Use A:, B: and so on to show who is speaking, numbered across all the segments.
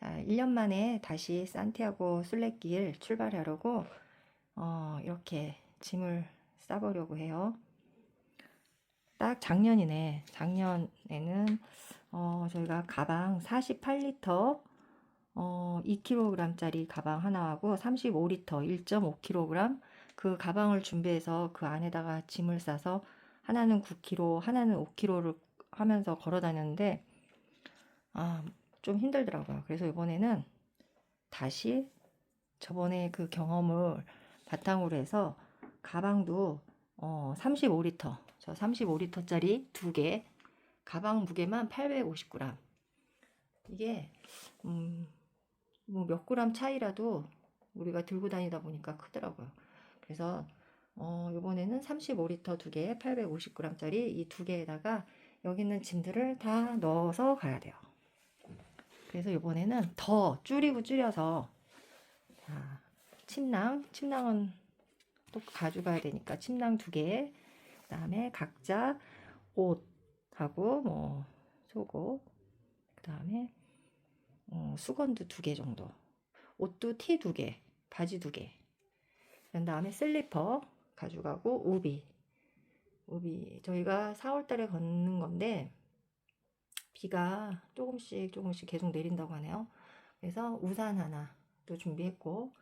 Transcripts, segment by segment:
A: 자, 1년 만에 다시 산티아고 순례길 출발하려고 어, 이렇게 짐을 싸보려고 해요. 딱 작년이네. 작년에는 어, 저희가 가방 48리터 어, 2kg짜리 가방 하나하고 35리터 1.5kg 그 가방을 준비해서 그 안에다가 짐을 싸서 하나는 9kg, 하나는 5kg를 하면서 걸어 다녔는데 아, 좀 힘들더라고요. 그래서 이번에는 다시 저번에 그 경험을 바탕으로 해서 가방도 어, 35리터, 저 35리터짜리 두 개, 가방 무게만 850g. 이게 음, 뭐몇 그램 차이라도 우리가 들고 다니다 보니까 크더라고요. 그래서 어, 이번에는 35리터 두 개에 850g짜리 이 두 개에다가 여기 있는 짐들을 다 넣어서 가야 돼요. 그래서 이번에는 더 줄이고 줄여서 자, 침낭, 침낭은 또 가져가야 되니까 침낭 두 개, 그 다음에 각자 옷하고 뭐 속옷, 그 다음에 어, 수건도 두 개 정도, 옷도 티 두 개, 바지 두 개, 그런 다음에 슬리퍼 가져가고 우비, 우비 저희가 4월달에 걷는 건데 비가 조금씩 조금씩 계속 내린다고 하네요. 그래서 우산 하나 또 준비했고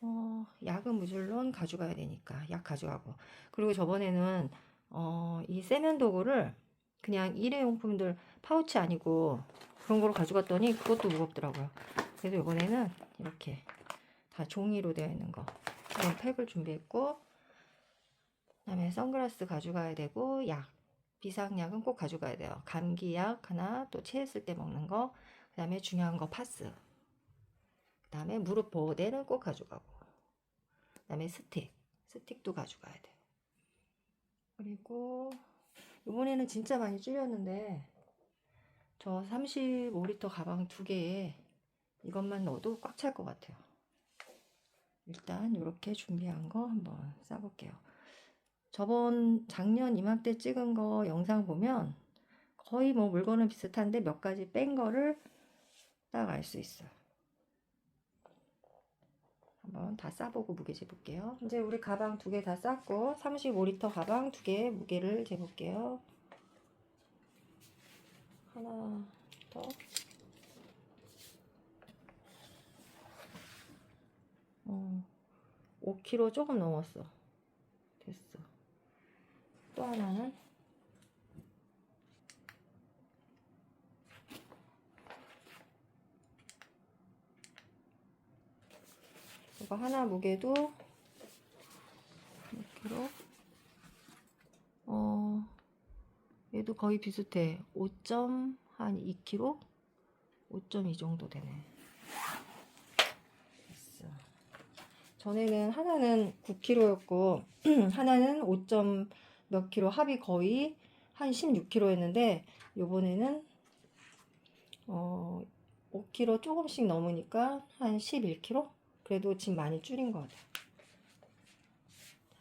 A: 어, 약은 무줄론 가져가야 되니까 약 가져가고 그리고 저번에는 어, 이 세면 도구를 그냥 일회용품들 파우치 아니고 그런 거로 가져갔더니 그것도 무겁더라고요. 그래서 이번에는 이렇게 다 종이로 되어 있는 거 이런 팩을 준비했고 그다음에 선글라스 가져가야 되고 약 비상약은 꼭 가져가야 돼요. 감기약 하나, 또 체했을 때 먹는 거, 그 다음에 중요한 거 파스, 그 다음에 무릎 보호대는 꼭 가져가고, 그 다음에 스틱, 스틱도 가져가야 돼요. 그리고 이번에는 진짜 많이 줄였는데 저 35리터 가방 두 개에 이것만 넣어도 꽉 찰 것 같아요. 일단 이렇게 준비한 거 한번 싸볼게요. 저번 작년 이맘때 찍은 거 영상 보면 거의 뭐 물건은 비슷한데 몇 가지 뺀 거를 딱 알 수 있어요. 한번 다 싸보고 무게 재볼게요. 이제 우리 가방 두 개 다 쌌고 35리터 가방 두 개 무게를 재볼게요. 하나 더. 어, 5kg 조금 넘었어. 또 하나는 이거 하나 무게도 6kg 어 얘도 거의 비슷해. 5점 한 2kg 5.2 정도 되네. 됐어. 전에는 하나는 9kg였고 하나는 5. 몇 킬로 합이 거의 한 16kg였는데 요번에는 어 5kg 조금씩 넘으니까 한 11kg 그래도 짐 많이 줄인 것 같아요.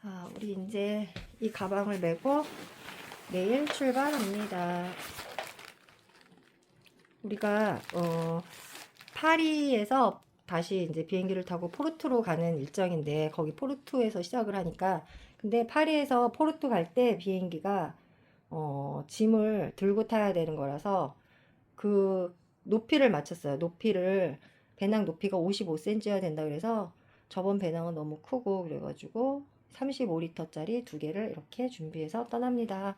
A: 자, 우리 이제 이 가방을 메고 내일 출발합니다. 우리가 어 파리에서 다시 이제 비행기를 타고 포르투로 가는 일정인데 거기 포르투에서 시작을 하니까 근데 파리에서 포르투 갈 때 비행기가 어, 짐을 들고 타야 되는 거라서 그 높이를 맞췄어요. 높이를 배낭 높이가 55cm여야 된다 그래서 저번 배낭은 너무 크고 그래가지고 35리터짜리 두 개를 이렇게 준비해서 떠납니다.